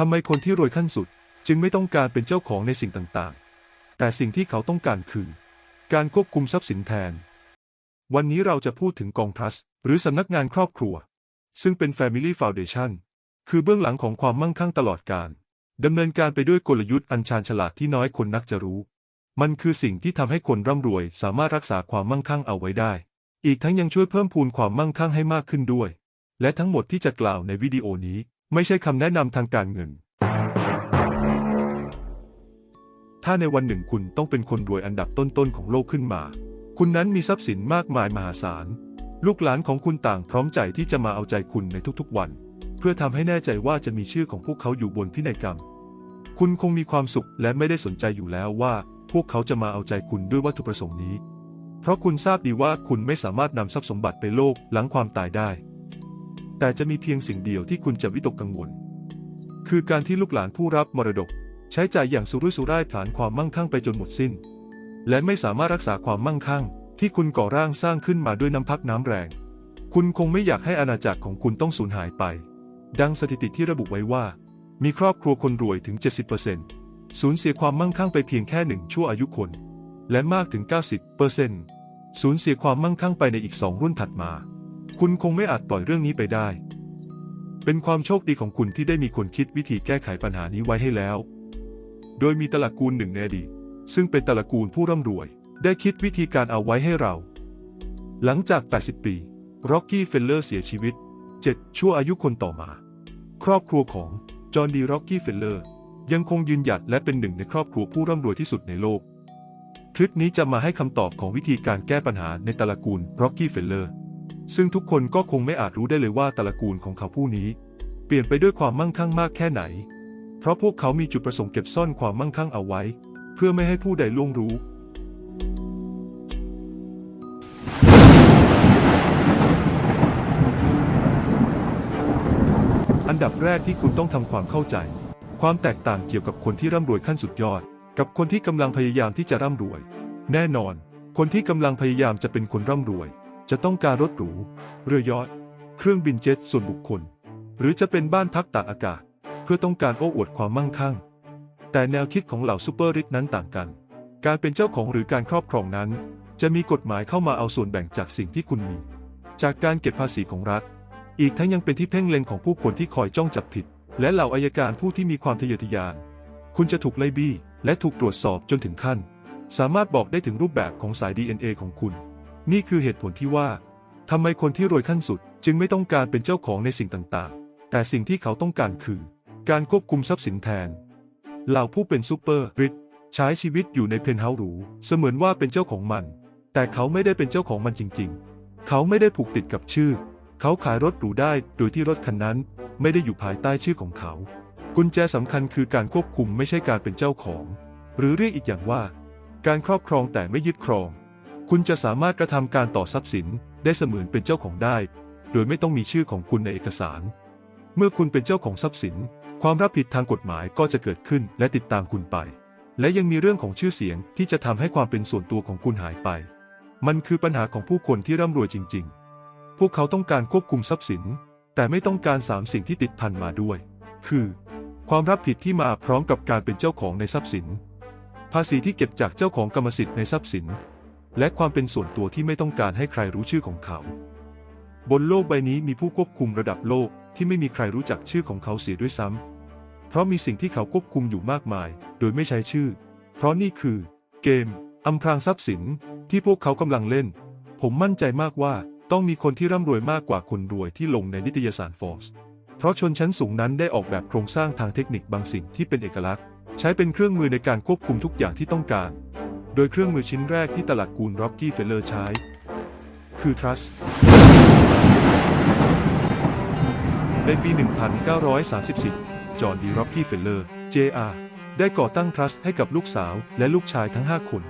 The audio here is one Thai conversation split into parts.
ทำไมคนที่รวยขั้นสุดจึงไม่ต้องการเป็นเจ้าของในสิ่งต่างๆ แต่สิ่งที่เขาต้องการคือ การควบคุมทรัพย์สินแทน วันนี้เราจะพูดถึงกองทัสหรือสำนักงานครอบครัว ซึ่งเป็น Family Foundation คือเบื้องหลังของความมั่งคั่งตลอดกาลดำเนินการไปด้วยกลยุทธ์อันชาญฉลาดที่น้อยคนนักจะรู้ มันคือสิ่งที่ทำให้คนร่ำรวยสามารถรักษาความมั่งคั่งเอาไว้ได้ อีกทั้งยังช่วยเพิ่มพูนความมั่งคั่งให้มากขึ้นด้วย และทั้งหมดที่จะกล่าวในวิดีโอนี้ ไม่ใช่คำแนะนำทางการเงิน ถ้าในวันหนึ่งคุณต้องเป็นคนรวยอันดับต้นๆของโลกขึ้นมา คุณนั้นมีทรัพย์สินมากมายมหาศาล ลูกหลานของคุณต่างพร้อมใจที่จะมาเอาใจคุณในทุกๆวัน เพื่อทำให้แน่ใจว่าจะมีชื่อของพวกเขาอยู่บนพินัยกรรม คุณคงมีความสุขและไม่ได้สนใจอยู่แล้วว่า พวกเขาจะมาเอาใจคุณด้วยวัตถุประสงค์นี้ เพราะคุณทราบดีว่าคุณไม่สามารถนำทรัพย์สมบัติไปโลกหลังความตายได้ แต่จะมีเพียงสิ่งเดียวที่คุณจะวิตกกังวล คือการที่ลูกหลานผู้รับมรดก ใช้จ่ายอย่างสุรุ่ยสุร่ายผลานความมั่งคั่งไปจนหมดสิ้น และไม่สามารถรักษาความมั่งคั่ง ที่คุณก่อร่างสร้างขึ้นมาด้วยน้ำพักน้ำแรง คุณคงไม่อยากให้อาณาจักรของคุณต้องสูญหายไป ดังสถิติที่ระบุไว้ว่า มีครอบครัวคนรวยถึง 70%สูญเสียความมั่งคั่งไปเพียงแค่หนึ่งชั่วอายุคน และมากถึง 90%สูญเสียความมั่งคั่งไปในอีกสองรุ่นถัดมา คุณคงไม่อาจปล่อยเรื่องนี้ไปได้ เป็นความโชคดีของคุณที่ได้มีคนคิดวิธีแก้ไขปัญหานี้ไว้ให้แล้ว โดยมีตระกูลหนึ่งในอดีตซึ่งเป็นตระกูลผู้ร่ำรวย ได้คิดวิธีการเอาไว้ให้เรา หลังจาก 80 ปีร็อกกี้เฟลเลอร์เสียชีวิต 7 ชั่วอายุคนต่อมา ครอบครัวของจอห์นดีร็อกกี้เฟลเลอร์ยังคงยืนหยัดและเป็นหนึ่งในครอบครัวผู้ร่ำรวยที่สุดในโลก คลิปนี้จะมาให้คำตอบของวิธีการแก้ปัญหาในตระกูลร็อกกี้เฟลเลอร์ ซึ่งทุกคนก็คงไม่อาจรู้ได้เลยว่าตระกูลของเขาผู้นี้ เปลี่ยนไปด้วยความมั่งคั่งมากแค่ไหน เพราะพวกเขามีจุดประสงค์เก็บซ่อนความมั่งคั่งเอาไว้ เพื่อไม่ให้ผู้ใดล่วงรู้ อันดับแรกที่คุณต้องทำความเข้าใจ ความแตกต่างเกี่ยวกับคนที่ร่ำรวยขั้นสุดยอด กับคนที่กำลังพยายามที่จะร่ำรวย แน่นอน คนที่กำลังพยายามจะเป็นคนร่ำรวย จะต้องการรถหรู เรือยอทเครื่องบินเจ็ตส่วนบุคคล หรือจะเป็นบ้านพักตากอากาศ เพื่อต้องการโอ้อวดความมั่งคั่ง แต่แนวคิดของเหล่าซูเปอร์ริชนั้นต่างกัน การเป็นเจ้าของหรือการครอบครองนั้น จะมีกฎหมายเข้ามาเอาส่วนแบ่งจากสิ่งที่คุณมี จากการเก็บภาษีของรัฐ อีกทั้งยังเป็นที่เพ่งเล็งของผู้คนที่คอยจ้องจับผิด และเหล่าอายการผู้ที่มีความทะเยอทะยาน คุณจะถูกไล่บี้และถูกตรวจสอบจนถึงขั้น สามารถบอกได้ถึงรูปแบบของสาย DNA ของคุณ นี่คือเหตุผลที่ว่าทำไมคนที่รวยขั้นสุดจึงไม่ต้องการเป็นเจ้าของในสิ่งต่างๆ แต่สิ่งที่เขาต้องการคือ การควบคุมทรัพย์สินแทน เหล่าผู้เป็นซูเปอร์ริชใช้ชีวิตอยู่ในเพนท์เฮาส์หรู เสมือนว่าเป็นเจ้าของมัน แต่เขาไม่ได้เป็นเจ้าของมันจริง ๆ เขาไม่ได้ผูกติดกับชื่อ เขาขายรถหรูได้โดยที่รถคันนั้น ไม่ได้อยู่ภายใต้ชื่อของเขา กุญแจสำคัญคือการควบคุมไม่ใช่การเป็นเจ้าของ หรือเรียกอีกอย่างว่า การครอบครองแต่ไม่ยึดครอง คุณจะสามารถกระทำการต่อทรัพย์สินได้เสมือนเป็นเจ้าของได้ โดยไม่ต้องมีชื่อของคุณในเอกสาร เมื่อคุณเป็นเจ้าของทรัพย์สิน ความรับผิดทางกฎหมายก็จะเกิดขึ้นและติดตามคุณไป และยังมีเรื่องของชื่อเสียงที่จะทำให้ความเป็นส่วนตัวของคุณหายไป มันคือปัญหาของผู้คนที่ร่ำรวยจริง ๆ พวกเขาต้องการควบคุมทรัพย์สิน แต่ไม่ต้องการสามสิ่งที่ติดพันมาด้วย คือ ความรับผิดที่มาพร้อมกับการเป็นเจ้าของในทรัพย์สิน ภาษีที่เก็บจากเจ้าของกรรมสิทธิ์ในทรัพย์สิน และความเป็นส่วนตัวที่ไม่ต้องการให้ใครรู้ชื่อของเขา บนโลกใบนี้มีผู้ควบคุมระดับโลกที่ไม่มีใครรู้จักชื่อของเขาเสียด้วยซ้ำ เพราะมีสิ่งที่เขาควบคุมอยู่มากมาย โดยไม่ใช้ชื่อ เพราะนี่คือ เกมอำพรางทรัพย์สินที่พวกเขากำลังเล่น ผมมั่นใจมากว่าต้องมีคนที่ร่ำรวยมากกว่าคนรวยที่ลงในนิตยสารฟอร์สเพราะชนชั้นสูงนั้นได้ออกแบบโครงสร้างทางเทคนิคบางสิ่งที่เป็นเอกลักษณ์ ใช้เป็นเครื่องมือในการควบคุมทุกอย่างที่ต้องการ โดยเครื่องมือชิ้นแรกที่ตลาดกูลร็อกกี้เฟลเลอร์ใช้ คือ Trust ในปี 1934 จอห์นดีร็อกกี้เฟลเลอร์ JR ได้ก่อตั้ง Trust ให้กับลูกสาวและลูกชายทั้ง 5 คน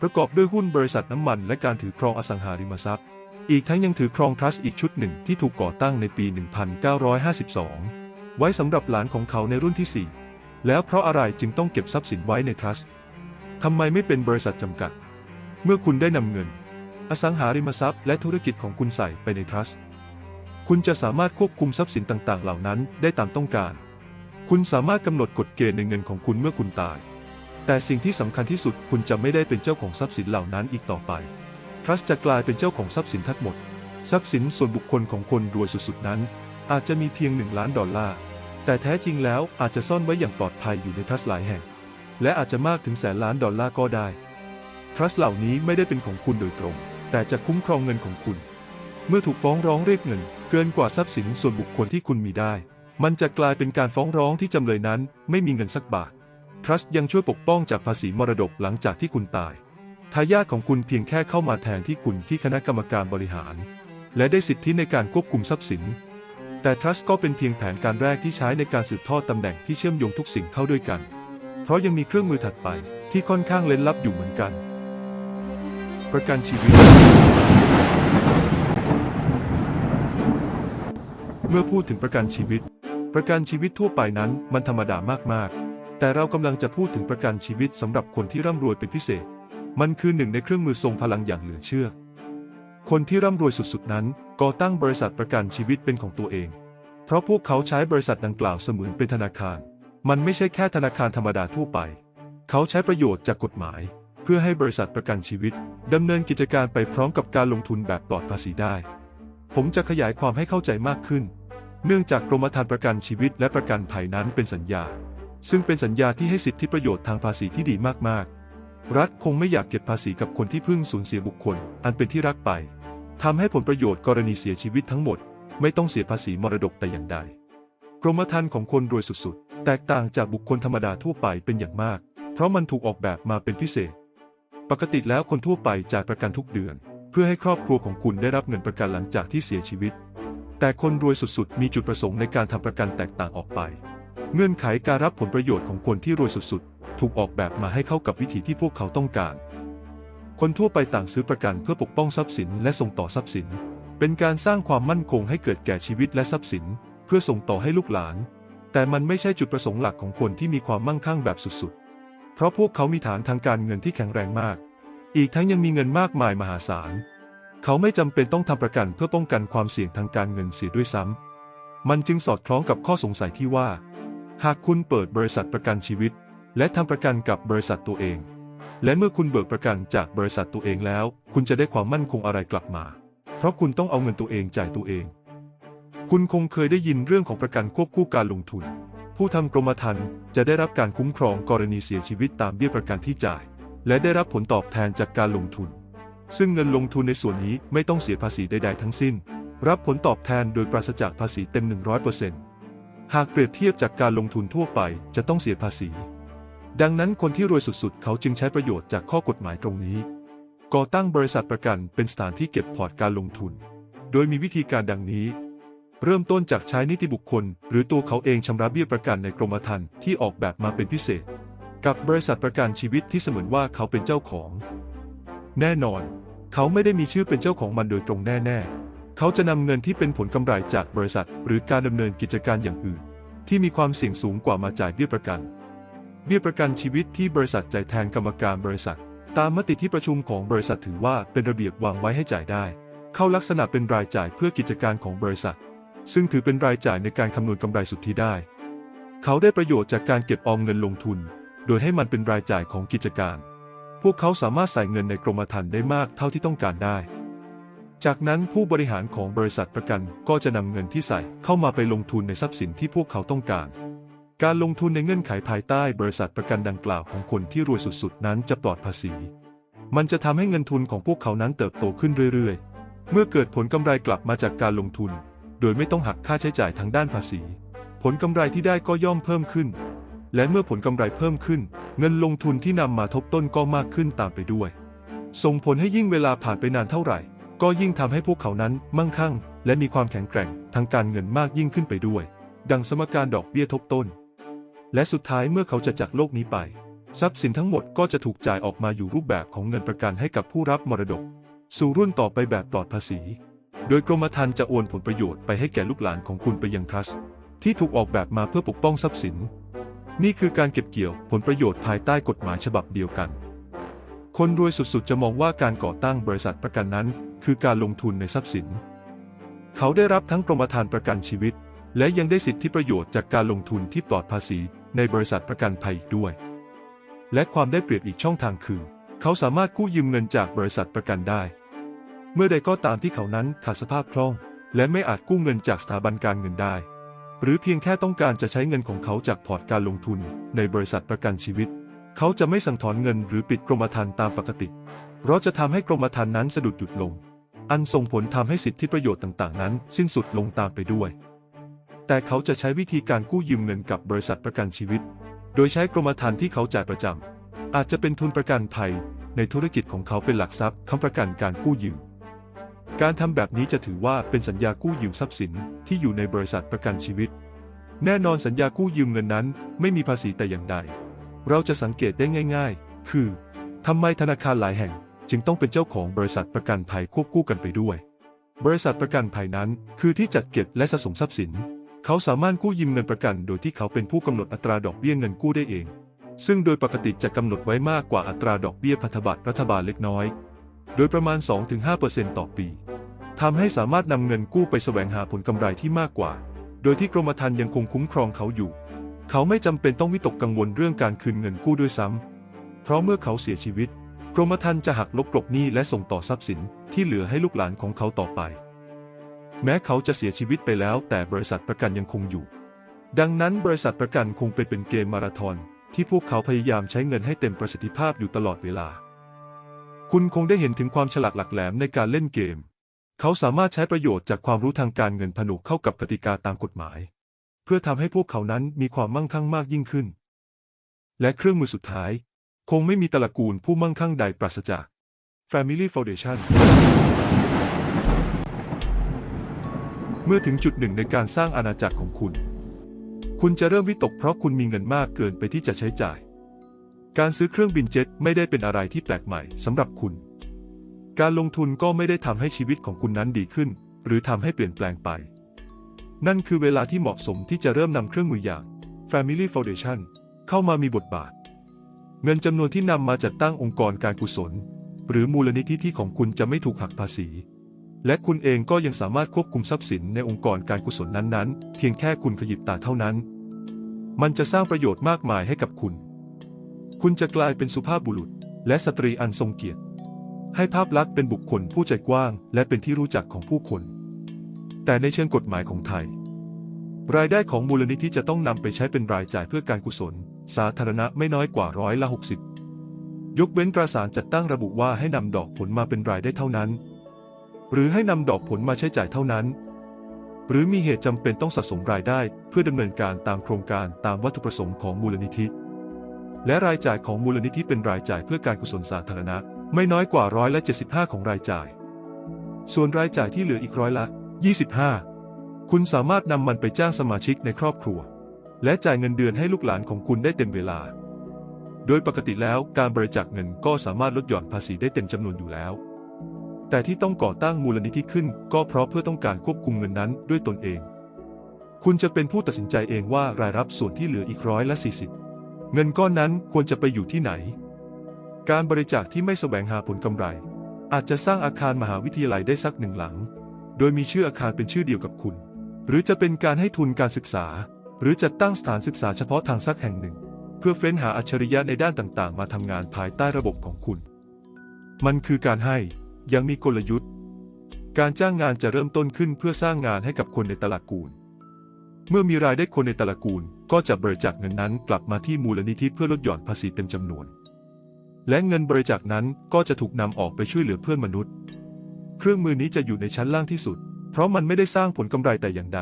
ประกอบด้วยหุ้นบริษัทน้ำมันและการถือครองอสังหาริมทรัพย์ อีกทั้งยังถือครอง Trust อีกชุดหนึ่งที่ถูกก่อตั้งในปี 1952 ไว้สำหรับหลานของเขาในรุ่นที่ 4 แล้วเพราะอะไรจึงต้องเก็บทรัพย์สินไว้ใน Trust ทำไมไม่เป็นบริษัทจำกัด เมื่อคุณได้นำเงิน อสังหาริมทรัพย์และธุรกิจของคุณใส่ไปใน Trust คุณจะสามารถควบคุมทรัพย์สินต่างๆ เหล่านั้นได้ตามต้องการ คุณสามารถกำหนดกฎเกณฑ์ในเงินของคุณเมื่อคุณตาย แต่สิ่งที่สำคัญที่สุดคุณจะไม่ได้เป็นเจ้าของทรัพย์สินเหล่านั้นอีกต่อไป ทรัสต์จะกลายเป็นเจ้าของทรัพย์สินทั้งหมด ทรัพย์สินส่วนบุคคลของคนรวยสุดๆนั้น อาจจะมีเพียงหนึ่งล้านดอลลาร์ แต่แท้จริงแล้วอาจจะซ่อนไว้อย่างปลอดภัยอยู่ในทรัสต์หลายแห่ง และอาจจะมากถึงแสนล้านดอลลาร์ก็ได้ ทรัสต์เหล่านี้ไม่ได้เป็นของคุณโดยตรง แต่จะคุ้มครองเงินของคุณ เมื่อถูกฟ้องร้องเรียกเงิน เกินกว่าทรัพย์สินส่วนบุคคลที่คุณมีได้ มันจะกลายเป็นการฟ้องร้องที่จำเลยนั้น ไม่มีเงินสักบาท ทรัสต์ยังช่วยปกป้องจากภาษีมรดกหลังจากที่คุณตายทายาทของคุณเพียงแค่เข้ามาแทนที่คุณที่คณะกรรมการบริหาร และได้สิทธิในการควบคุมทรัพย์สิน แต่ทรัสต์ก็เป็นเพียงแผนการแรกที่ใช้ในการสืบทอดตำแหน่งที่เชื่อมโยงทุกสิ่งเข้าด้วยกัน ราะยังมีเครื่องมือถัดไปที่ค่อนข้างเล้นลับอยู่เหมือนกัน ประกันชีวิต เมื่อพูดถึงประกันชีวิต ประกันชีวิตทั่วไปนั้นมันธรรมดามากๆ แต่เรากำลังจะพูดถึงประกันชีวิตสำหรับคนที่ร่ำรวยเป็นพิเศษ มันคือหนึ่งในเครื่องมือทรงพลังอย่างเหลือเชื่อ คนที่ร่ำรวยสุดๆนั้นก่อตั้งบริษัทประกันชีวิตเป็นของตัวเอง เพราะพวกเขาใช้บริษัทดังกล่าวเสมือนเป็นธนาคาร มันไม่ใช่แค่ธนาคารธรรมดาทั่วไป เขาใช้ประโยชน์จากกฎหมาย เพื่อให้บริษัทประกันชีวิตดำเนินกิจการไปพร้อมกับการลงทุนแบบปลอดภาษีได้ ผมจะขยายความให้เข้าใจมากขึ้น เนื่องจากกรมธรรม์ประกันชีวิตและประกันภัยนั้นเป็นสัญญา ซึ่งเป็นสัญญาที่ให้สิทธิประโยชน์ทางภาษีที่ดีมากๆ รัฐคงไม่อยากเก็บภาษีกับคนที่เพิ่งสูญเสียบุคคล อันเป็นที่รักไปทำให้ผลประโยชน์กรณีเสียชีวิตทั้งหมด ไม่ต้องเสียภาษีมรดกแต่อย่างใดกรมธรรม์ของคนรวยสุดๆ แตกต่างจากบุคคลธรรมดาทั่วไปเป็นอย่างมาก เพราะมันถูกออกแบบมาเป็นพิเศษ ปกติแล้วคนทั่วไปจ่ายประกันทุกเดือน เพื่อให้ครอบครัวของคุณได้รับเงินประกันหลังจากที่เสียชีวิต แต่คนรวยสุดๆ มีจุดประสงค์ในการทำประกันแตกต่างออกไป เงื่อนไขการรับผลประโยชน์ของคนที่รวยสุดๆ ถูกออกแบบมาให้เข้ากับวิถีที่พวกเขาต้องการ คนทั่วไปต่างซื้อประกันเพื่อปกป้องทรัพย์สินและส่งต่อทรัพย์สิน เป็นการสร้างความมั่นคงให้เกิดแก่ชีวิตและทรัพย์สิน เพื่อส่งต่อให้ลูกหลาน แต่มันไม่ใช่จุดประสงค์หลักของคนที่มีความมั่งคั่งแบบสุดๆ เพราะพวกเขามีฐานทางการเงินที่แข็งแรงมาก อีกทั้งยังมีเงินมากมายมหาศาล เขาไม่จำเป็นต้องทำประกันเพื่อป้องกันความเสี่ยงทางการเงินเสียด้วยซ้ำมันจึงสอดคล้องกับข้อสงสัยที่ว่า หากคุณเปิดบริษัทประกันชีวิต และทำประกันกับบริษัทตัวเอง และเมื่อคุณเบิกประกันจากบริษัทตัวเองแล้ว คุณจะได้ความมั่นคงอะไรกลับมา เพราะคุณต้องเอาเงินตัวเองจ่ายตัวเอง คุณคงเคยได้ยินเรื่องของประกันควบคู่การลงทุน ผู้ทำกรมธรรม์จะได้รับการคุ้มครองกรณีเสียชีวิตตามเบี้ยประกันที่จ่าย และได้รับผลตอบแทนจากการลงทุน ซึ่งเงินลงทุนในส่วนนี้ไม่ต้องเสียภาษีใดๆทั้งสิ้น รับผลตอบแทนโดยปราศจากภาษีเต็ม 100%หากเปรียบเทียบจากการลงทุนทั่วไปจะต้องเสียภาษี ดังนั้นคนที่รวยสุดๆ เขาจึงใช้ประโยชน์จากข้อกฎหมายตรงนี้ ก่อตั้งบริษัทประกันเป็นสถานที่เก็บพอร์ตการลงทุน โดยมีวิธีการดังนี้ เริ่มต้นจากใช้นิติบุคคล หรือตัวเขาเองชำระเบี้ยประกันในกรมธรรม์ที่ออกแบบมาเป็นพิเศษ กับบริษัทประกันชีวิตที่เสมือนว่าเขาเป็นเจ้าของ แน่นอน เขาไม่ได้มีชื่อเป็นเจ้าของมันโดยตรงแน่ ๆ เขาจะนำเงินที่เป็นผลกำไรจากบริษัท หรือการดำเนินกิจการอย่างอื่น ที่มีความเสี่ยงสูงกว่ามาจ่ายเบี้ยประกัน เบี้ยประกันชีวิตที่บริษัทจ่ายแทนกรรมการบริษัท ตามมติที่ประชุมของบริษัทถือว่าเป็นระเบียบวางไว้ให้จ่ายได้ เข้าลักษณะเป็นรายจ่ายเพื่อกิจการของบริษัท ซึ่งถือเป็นรายจ่ายในการคำนวณกำไรสุทธิได้ เขาได้ประโยชน์จากการเก็บออมเงินลงทุน โดยให้มันเป็นรายจ่ายของกิจการ พวกเขาสามารถใส่เงินในกรมธรรม์ได้มากเท่าที่ต้องการได้ จากนั้นผู้บริหารของบริษัทประกันก็จะนำเงินที่ใส่เข้ามาไปลงทุนในทรัพย์สินที่พวกเขาต้องการ การลงทุนในเงื่อนไขภายใต้บริษัทประกันดังกล่าวของคนที่รวยสุดๆ นั้นจะปลอดภาษี มันจะทำให้เงินทุนของพวกเขานั้นเติบโตขึ้นเรื่อยๆ เมื่อเกิดผลกำไรกลับมาจากการลงทุน โดยไม่ต้องหักค่าใช้จ่ายทางด้านภาษี ผลกำไรที่ได้ก็ย่อมเพิ่มขึ้น และเมื่อผลกำไรเพิ่มขึ้น เงินลงทุนที่นำมาทบต้นก็มากขึ้นตามไปด้วย ส่งผลให้ยิ่งเวลาผ่านไปนานเท่าไหร่ ก็ยิ่งทำให้พวกเขานั้นมั่งคั่ง และมีความแข็งแกร่งทางการเงินมากยิ่งขึ้นไปด้วย ดังสมการดอกเบี้ยทบต้น และสุดท้ายเมื่อเขาจะจากโลกนี้ไป ทรัพย์สินทั้งหมดก็จะถูกจ่ายออกมาอยู่รูปแบบของเงินประกันให้กับผู้รับมรดก สู่รุ่นต่อไปแบบปลอดภาษี โดยกรมธรรม์จะโอนผลประโยชน์ไปให้แก่ลูกหลานของคุณไปยังทรัสต์ที่ถูกออกแบบมาเพื่อปกป้องทรัพย์สิน นี่คือการเก็บเกี่ยวผลประโยชน์ภายใต้กฎหมายฉบับเดียวกัน คนรวยสุดๆ จะมองว่าการก่อตั้งบริษัทประกันนั้น คือการลงทุนในทรัพย์สิน เขาได้รับทั้งกรมธรรม์ประกันชีวิต และยังได้สิทธิประโยชน์จากการลงทุนที่ปลอดภาษีในบริษัทประกันภัยอีกด้วย และความได้เปรียบอีกช่องทางคือ เขาสามารถกู้ยืมเงินจากบริษัทประกันได้ เมื่อใดก็ตามที่เขานั้นขาดสภาพคล่อง และไม่อาจกู้เงินจากสถาบันการเงินได้ หรือเพียงแค่ต้องการจะใช้เงินของเขาจากพอร์ตการลงทุนในบริษัทประกันชีวิต เขาจะไม่สั่งถอนเงินหรือปิดกรมธรรม์ตามปกติ เพราะจะทำให้กรมธรรม์นั้นสะดุดหยุดลง อันส่งผลทำให้สิทธิประโยชน์ต่างๆ นั้น สิ้นสุดลงตามไปด้วย แต่เขาจะใช้วิธีการกู้ยืมเงินกับบริษัทประกันชีวิต โดยใช้กรมธรรม์ที่เขาจ่ายประจำอาจจะเป็นทุนประกันภัยในธุรกิจของเขาเป็นหลักทรัพย์ค้ำประกันการกู้ยืม การทำแบบนี้จะถือว่าเป็นสัญญากู้ยืมทรัพย์สินที่อยู่ในบริษัทประกันชีวิต แน่นอนสัญญากู้ยืมเงินนั้น ไม่มีภาษีแต่อย่างใด เราจะสังเกตได้ง่าย ๆ คือทำไมธนาคารหลายแห่ง จึงต้องเป็นเจ้าของบริษัทประกันภัยควบคู่กันไปด้วย บริษัทประกันภัยนั้น คือที่จัดเก็บและสะสมทรัพย์สิน เขาสามารถกู้ยืมเงินประกัน โดยที่เขาเป็นผู้กำหนดอัตราดอกเบี้ยเงินกู้ได้เอง ซึ่งโดยปกติจะกำหนดไว้มากกว่าอัตราดอกเบี้ยพันธบัตรรัฐบาลเล็กน้อย โดยประมาณ 2-5%ต่อปีทำให้สามารถนำเงินกู้ไปแสวงหาผลกำไรที่มากกว่า โดยที่กรมธรรม์ยังคงคุ้มครองเขาอยู่ เขาไม่จำเป็นต้องวิตกกังวลเรื่องการคืนเงินกู้ด้วยซ้ำ เพราะเมื่อเขาเสียชีวิต กรมธรรม์จะหักลบกลบหนี้และส่งต่อทรัพย์สินที่เหลือให้ลูกหลานของเขาต่อไป แม้เขาจะเสียชีวิตไปแล้ว แต่บริษัทประกันยังคงอยู่ ดังนั้นบริษัทประกันคงเป็นเป็นเกมมาราธอนที่พวกเขาพยายามใช้เงินให้เต็มประสิทธิภาพอยู่ตลอดเวลา คุณคงได้เห็นถึงความฉลาดหลักแหลมในการเล่นเกม เขาสามารถใช้ประโยชน์จากความรู้ทางการเงินผนวกเข้ากับกติกาตามกฎหมาย เพื่อทำให้พวกเขานั้นมีความมั่งคั่งมากยิ่งขึ้น และเครื่องมือสุดท้าย คงไม่มีตระกูลผู้มั่งคั่งใดปราศจาก Family Foundation เมื่อถึงจุดหนึ่งในการสร้างอาณาจักรของคุณ คุณจะเริ่มวิตกเพราะคุณมีเงินมากเกินไปที่จะใช้จ่าย การซื้อเครื่องบินเจ็ตไม่ได้เป็นอะไรที่แปลกใหม่สำหรับคุณ การลงทุนก็ไม่ได้ทำให้ชีวิตของคุณนั้นดีขึ้น หรือทำให้เปลี่ยนแปลงไป นั่นคือเวลาที่เหมาะสมที่จะเริ่มนำเครื่องมืออย่าง Family Foundation เข้ามามีบทบาท เงินจำนวนที่นำมาจัดตั้งองค์กรการกุศล หรือมูลนิธิที่ของคุณจะไม่ถูกหักภาษี และคุณเองก็ยังสามารถควบคุมทรัพย์สินในองค์กรการกุศลนั้นๆ เพียงแค่คุณขยิบตาเท่านั้น มันจะสร้างประโยชน์มากมายให้กับคุณ คุณจะกลายเป็นสุภาพบุรุษ และสตรีอันทรงเกียรติ ให้ภาพลักษณ์เป็นบุคคลผู้ใจกว้าง และเป็นที่รู้จักของผู้คน แต่ในเชิงกฎหมายของไทย รายได้ของมูลนิธิจะต้องนำไปใช้เป็นรายจ่ายเพื่อการกุศล สาธารณะไม่น้อยกว่าร้อยละ 60 ยกเว้นตราสารจัดตั้งระบุว่าให้นำดอกผลมาเป็นรายได้เท่านั้น หรือให้นำดอกผลมาใช้จ่ายเท่านั้น หรือมีเหตุจำเป็นต้องสะสมรายได้ เพื่อดำเนินการตามโครงการตามวัตถุประสงค์ของมูลนิธิ และรายจ่ายของมูลนิธิเป็นรายจ่ายเพื่อการกุศลสาธารณะ ไม่น้อยกว่าร้อยละ75 ของรายจ่าย ส่วนรายจ่ายที่เหลืออีกร้อยละ 25 คุณสามารถนำมันไปจ้างสมาชิกในครอบครัว และจ่ายเงินเดือนให้ลูกหลานของคุณได้เต็มเวลา โดยปกติแล้วการบริจาคเงินก็สามารถลดหย่อนภาษีได้เต็มจำนวนอยู่แล้ว แต่ที่ต้องก่อตั้งมูลนิธิขึ้น ก็เพราะเพื่อต้องการควบคุมเงินนั้นด้วยตนเอง คุณจะเป็นผู้ตัดสินใจเองว่ารายรับส่วนที่เหลืออีกร้อยละ40 เงินก้อนนั้นควรจะไปอยู่ที่ไหน การบริจาคที่ไม่แสวงหาผลกำไร อาจจะสร้างอาคารมหาวิทยาลัยได้สักหนึ่งหลัง โดยมีชื่ออาคารเป็นชื่อเดียวกับคุณ หรือจะเป็นการให้ทุนการศึกษา หรือจัดตั้งสถานศึกษาเฉพาะทางสักแห่งหนึ่ง เพื่อเฟ้นหาอัจฉริยะในด้านต่างๆ มาทำงานภายใต้ระบบของคุณ มันคือการให้ยังมีกลยุทธ์ การจ้างงานจะเริ่มต้นขึ้นเพื่อสร้างงานให้กับคนในตระกูล เมื่อมีรายได้คนในตระกูล ก็จะบริจาคเงินนั้นกลับมาที่มูลนิธิเพื่อลดหย่อนภาษีเต็มจำนวน และเงินบริจาคนั้นก็จะถูกนำออกไปช่วยเหลือเพื่อนมนุษย์ เครื่องมือนี้จะอยู่ในชั้นล่างที่สุด เพราะมันไม่ได้สร้างผลกำไรแต่อย่างใด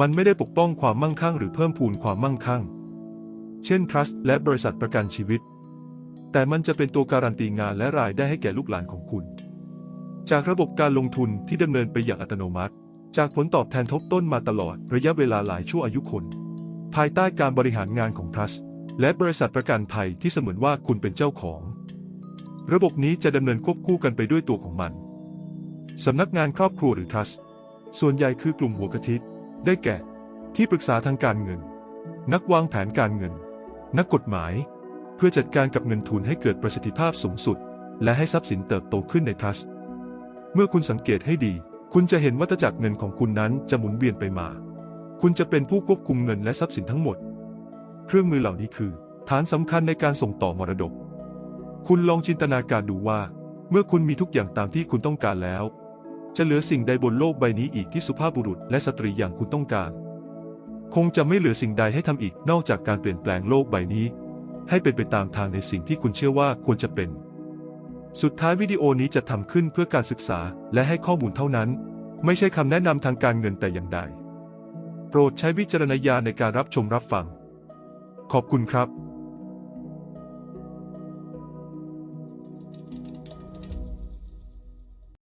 มันไม่ได้ปกป้องความมั่งคั่งหรือเพิ่มพูนความมั่งคั่ง เช่น trust และบริษัทประกันชีวิต แต่มันจะเป็นตัวการันตีงานและรายได้ให้แก่ลูกหลานของคุณ จากระบบการลงทุนที่ดำเนินไปอย่างอัตโนมัติ จากผลตอบแทนทบต้นมาตลอดระยะเวลาหลายชั่วอายุคน ภายใต้การบริหารงานของ trust และบริษัทประกันภัยที่เสมือนว่าคุณเป็นเจ้าของ ระบบนี้จะดำเนินควบคู่กันไปด้วยตัวของมันสำนักงานครอบครัวหรือ trust ส่วนใหญ่คือกลุ่มหัวกะทิได้แก่ ที่ปรึกษาทางการเงิน นักวางแผนการเงิน นักกฎหมาย เพื่อจัดการกับเงินทุนให้เกิดประสิทธิภาพสูงสุด และให้ทรัพย์สินเติบโตขึ้นใน trust เมื่อคุณสังเกตให้ดี คุณจะเห็นวัฏจักรเงินของคุณนั้นจะหมุนเวียนไปมา คุณจะเป็นผู้ควบคุมเงินและทรัพย์สินทั้งหมด เครื่องมือเหล่านี้คือ ฐานสำคัญในการส่งต่อมรดก คุณลองจินตนาการดูว่า เมื่อคุณมีทุกอย่างตามที่คุณต้องการแล้ว จะเหลือสิ่งใดบนโลกใบนี้อีกที่สุภาพบุรุษและสตรีอย่างคุณต้องการ คงจะไม่เหลือสิ่งใดให้ทำอีกนอกจากการเปลี่ยนแปลงโลกใบนี้ ให้เป็นไปตามทางในสิ่งที่คุณเชื่อว่าควรจะเป็น สุดท้ายวิดีโอนี้จะทำขึ้นเพื่อการศึกษาและให้ข้อมูลเท่านั้น ไม่ใช่คำแนะนำทางการเงินแต่อย่างใด โปรดใช้วิจารณญาณในการรับชมรับฟัง ขอบคุณครับ